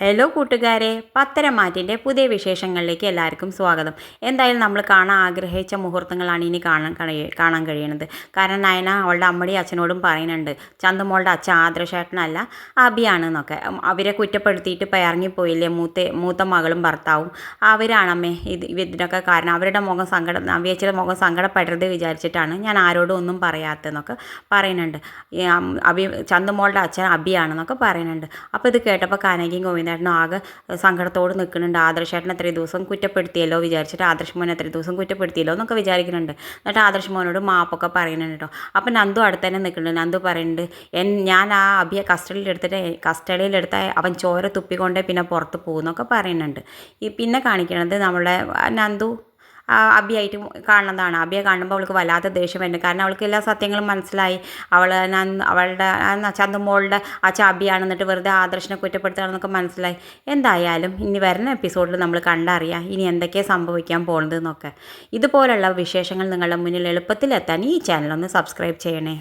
Hello കൂട്ടുകാരെ. പത്തരമാറ്റിന്റെ പുതിയ വിശേഷങ്ങളിലേക്ക് എല്ലാവർക്കും സ്വാഗതം. എന്തായാലും നമ്മൾ കാണാൻ ആഗ്രഹിച്ച മുഹൂർത്തങ്ങളാണ് ഇനി കാണാൻ കാണാൻ കഴിയുന്നത്. കാരണം നയന അവളുടെ അമ്മയുടെയും അച്ഛനോടും പറയുന്നുണ്ട്. ചന്തമോളുടെ അച്ഛൻ ആദർശേട്ടനല്ല അബിയാണ് എന്നൊക്കെ. അവരെ കുറ്റപ്പെടുത്തിയിട്ട് ഇപ്പോൾ ഇറങ്ങിപ്പോയില്ലേ? മൂത്ത മൂത്ത മകളും ഭർത്താവും. അവരാണമ്മേ ഇത് ഇതിനൊക്കെ കാരണം. അവരുടെ മുഖം സങ്കടം നവ്യേച്ചിയുടെ മുഖം സങ്കടപ്പെടരുത് വിചാരിച്ചിട്ടാണ് ഞാൻ ആരോടും ഒന്നും പറയാത്തതെന്നൊക്കെ പറയുന്നുണ്ട്. അബി ചന്തുമോളുടെ അച്ഛൻ അബിയാണെന്നൊക്കെ പറയുന്നുണ്ട്. അപ്പോൾ ഇത് കേട്ടപ്പോൾ കനകയും ഗോവിന്ദേട്ടനും ആകെ സങ്കടത്തോട് നിൽക്കുന്നുണ്ട്. ആദർശേട്ടൻ എത്രയും ദിവസം കുറ്റപ്പെടുത്തിയല്ലോ വിചാരിച്ചിട്ട് ആദർശ് മോനെ എത്ര ദിവസം കുറ്റപ്പെടുത്തിയല്ലോ എന്നൊക്കെ വിചാരിക്കുന്നുണ്ട്. എന്നിട്ട് ആദർശ് മോനോട് മാപ്പൊക്കെ പറയുന്നുണ്ട് കേട്ടോ. അപ്പം നന്ദു അടുത്ത് തന്നെ നിൽക്കുന്നുണ്ട്. നന്ദു പറയുന്നുണ്ട് എൻ ഞാൻ ആ അബിയെ കസ്റ്റഡിയിൽ എടുത്തിട്ട് കസ്റ്റഡിയിലെടുത്ത അവൻ ചോര തുപ്പിക്കൊണ്ടേ പിന്നെ പുറത്ത് പോകുന്നൊക്കെ പറയുന്നുണ്ട്. ഈ പിന്നെ കാണിക്കുന്നത് നമ്മളെ നന്ദു അബിയായിട്ട് കാണുന്നതാണ്. അബിയെ കാണുമ്പോൾ അവൾക്ക് വല്ലാത്ത ദേഷ്യം വരുന്നു. കാരണം അവൾക്ക് എല്ലാ സത്യങ്ങളും മനസ്സിലായി. അവൾ അവളുടെ ചന്തുമോളുടെ ആ ചാബിയാണ് എന്നിട്ട് വെറുതെ ആദർശനെ കുറ്റപ്പെടുത്തുകയാണെന്നൊക്കെ മനസ്സിലായി. എന്തായാലും ഇനി വരുന്ന എപ്പിസോഡിൽ നമ്മൾ കണ്ടറിയാം ഇനി എന്തൊക്കെയാണ് സംഭവിക്കാൻ പോകുന്നത് എന്നൊക്കെ ഇതുപോലുള്ള വിശേഷങ്ങൾ നിങ്ങളുടെ മുന്നിൽ എളുപ്പത്തിൽ എളുപ്പത്തിലെത്താൻ ഈ ചാനൽ ഒന്ന് സബ്സ്ക്രൈബ് ചെയ്യണേ.